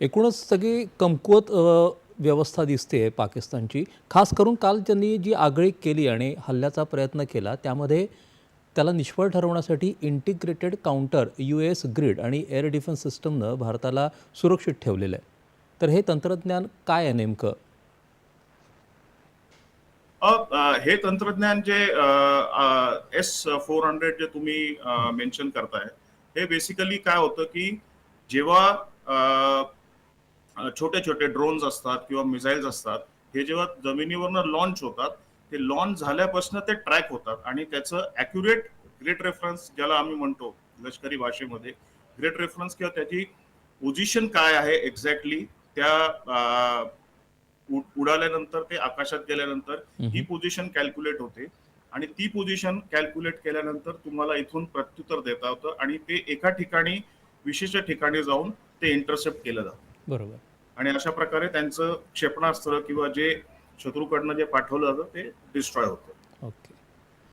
एकूणच सगळी कमकुवत व्यवस्था दिसते पाकिस्तानची. खास करून काल त्यांनी जी आगळीक केली आणि हल्ल्याचा प्रयत्न केला त्यामध्ये त्याला निष्फळ ठरवण्यासाठी integrated counter U S grid आणि एअर डिफेन्स सिस्टमनं भारताला सुरक्षित ठेवलेलं आहे. तर हे तंत्रज्ञान काय आहे नेमकं? हे तंत्रज्ञान जे एस फोर हंड्रेड जे तुम्ही मेन्शन करताय हे बेसिकली काय होतं की जेव्हा छोटे छोटे ड्रोन्स असतात किंवा मिसाईल्स असतात हे जेव्हा जमिनीवरनं लॉन्च होतात ते लॉन्च झाल्यापासून ते ट्रॅक होतात. आणि त्याचं अॅक्युरेट ग्रेट रेफरन्स ज्याला आम्ही म्हणतो लष्करी भाषेमध्ये ग्रेट रेफरन्स किंवा त्याची पोझिशन काय आहे एक्झॅक्टली त्या उडाल्यानंतर ते आकाशात गेल्यानंतर ही पोझिशन कॅल्क्युलेट होते. आणि ती पोझिशन कॅल्क्युलेट केल्यानंतर तुम्हाला इथून प्रत्युत्तर देता होतं आणि ते एका ठिकाणी विशिष्ट ठिकाणी जाऊन ते इंटरसेप्ट केलं जातं. बरोबर. आणि अशा प्रकारे त्यांचं क्षेपणास्त्र किंवा जे शत्रूकडनं जे पाठवलं जातं ते डिस्ट्रॉय होतं. ओके.